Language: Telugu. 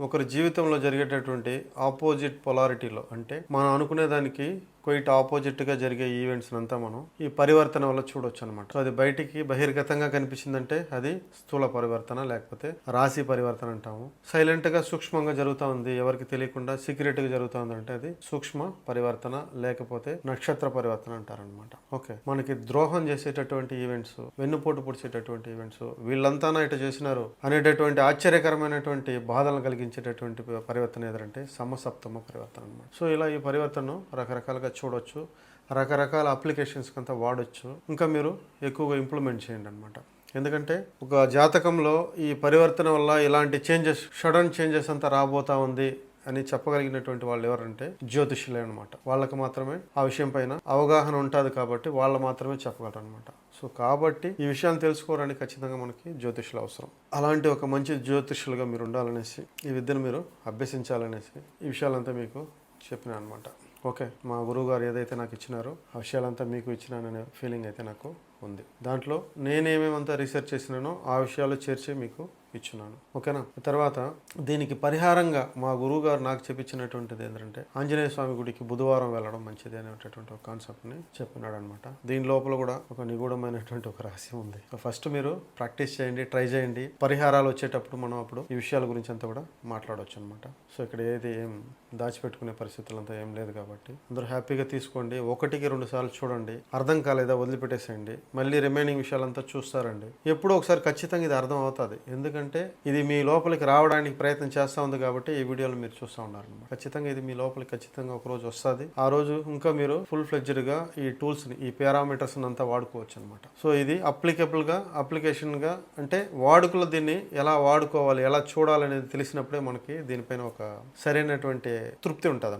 ఒకరి జీవితంలో జరిగేటటువంటి ఆపోజిట్ పొలారిటీలో అంటే మనం అనుకునే దానికి క్వైట్ ఆపోజిట్గా జరిగే ఈవెంట్స్ అంతా మనం ఈ పరివర్తన వల్ల చూడొచ్చు అనమాట సో అది బయటికి బహిర్గతంగా కనిపించిందంటే అది స్థూల పరివర్తన లేకపోతే రాశి పరివర్తన అంటాము. సైలెంట్గా సూక్ష్మంగా జరుగుతూ ఉంది. ఎవరికి తెలియకుండా సీక్రెట్గా జరుగుతూ ఉంది అంటే అది సూక్ష్మ పరివర్తన లేకపోతే నక్షత్ర పరివర్తన అంటారనమాట ఓకే. మనకి ద్రోహం చేసేటటువంటి ఈవెంట్స్ వెన్నుపోటు పొడిచేటటువంటి ఈవెంట్స్ వీళ్ళంతా ఇటు చేసినారు అనేటటువంటి ఆశ్చర్యకరమైనటువంటి బాధలను కలిగించేటటువంటి పరివర్తన ఏదంటే సమసప్తమ పరివర్తన అనమాట సో ఇలా ఈ పరివర్తనను రకరకాలుగా చూడొచ్చు రకరకాల అప్లికేషన్స్కి అంతా వాడొచ్చు. ఇంకా మీరు ఎక్కువగా ఇంప్లిమెంట్ చేయండి అనమాట ఎందుకంటే ఒక జాతకంలో ఈ పరివర్తన వల్ల ఇలాంటి చేంజెస్ సడన్ చేంజెస్ అంతా రాబోతా ఉంది. అని చెప్పగలిగినటువంటి వాళ్ళు ఎవరంటే జ్యోతిష్యులే అనమాట వాళ్ళకి మాత్రమే ఆ విషయం పైన అవగాహన ఉంటుంది కాబట్టి వాళ్ళు మాత్రమే చెప్పగలరు అనమాట సో కాబట్టి ఈ విషయాలు తెలుసుకోవడానికి ఖచ్చితంగా మనకి జ్యోతిష్యులు అవసరం. అలాంటి ఒక మంచి జ్యోతిష్యులుగా మీరు ఉండాలనేసి ఈ విద్యను మీరు అభ్యసించాలనేసి ఈ విషయాలంతా మీకు చెప్పిన అనమాట ఓకే మా గురువు గారు ఏదైతే నాకు ఇచ్చినారో ఆ విషయాలంతా మీకు ఇచ్చినాననే ఫీలింగ్ అయితే నాకు ఉంది. దాంట్లో నేనేమేమంతా రీసెర్చ్ చేసినానో ఆ విషయాలు చేర్చి మీకు ఇచ్చున్నాను. ఓకేనా? తర్వాత దీనికి పరిహారంగా మా గురువు గారు నాకు చెప్పించినటువంటిది ఏంటంటే ఆంజనేయ స్వామి గుడికి బుధవారం వెళ్ళడం మంచిది అనేటటువంటి ఒక కాన్సెప్ట్ని చెప్పినాడు అనమాట దీని లోపల కూడా ఒక నిగూఢమైనటువంటి ఒక రహస్యం ఉంది. ఫస్ట్ మీరు ప్రాక్టీస్ చేయండి ట్రై చేయండి. పరిహారాలు వచ్చేటప్పుడు మనం అప్పుడు ఈ విషయాల గురించి అంతా కూడా మాట్లాడవచ్చు అనమాట సో ఇక్కడ ఏది ఏం దాచిపెట్టుకునే పరిస్థితులు అంతా ఏం లేదు కాబట్టి అందరూ హ్యాపీగా తీసుకోండి. ఒకటికి రెండు సార్లు చూడండి. అర్థం కాలేదా వదిలిపెట్టేసేయండి. మళ్ళీ రిమైనింగ్ విషయాలంతా చూస్తారండి. ఎప్పుడో ఒకసారి ఖచ్చితంగా ఇది అర్థం అవుతుంది. ఎందుకంటే ఇది మీ లోపలికి రావడానికి ప్రయత్నం చేస్తూ ఉంది కాబట్టి ఈ వీడియోలు మీరు చూస్తూ ఉన్నారు ఖచ్చితంగా ఇది మీ లోపలికి ఖచ్చితంగా ఒక రోజు వస్తుంది. ఆ రోజు ఇంకా మీరు ఫుల్గా ఈ టూల్స్ని ఈ పారామీటర్స్ అంతా వాడుకోవచ్చు అనమాట సో ఇది అప్లికేబుల్గా అప్లికేషన్గా అంటే వాడుకలో దీన్ని ఎలా వాడుకోవాలి ఎలా చూడాలనేది తెలిసినప్పుడే మనకి దీనిపైన ఒక సరైనటువంటి తృప్తి ఉంటుంది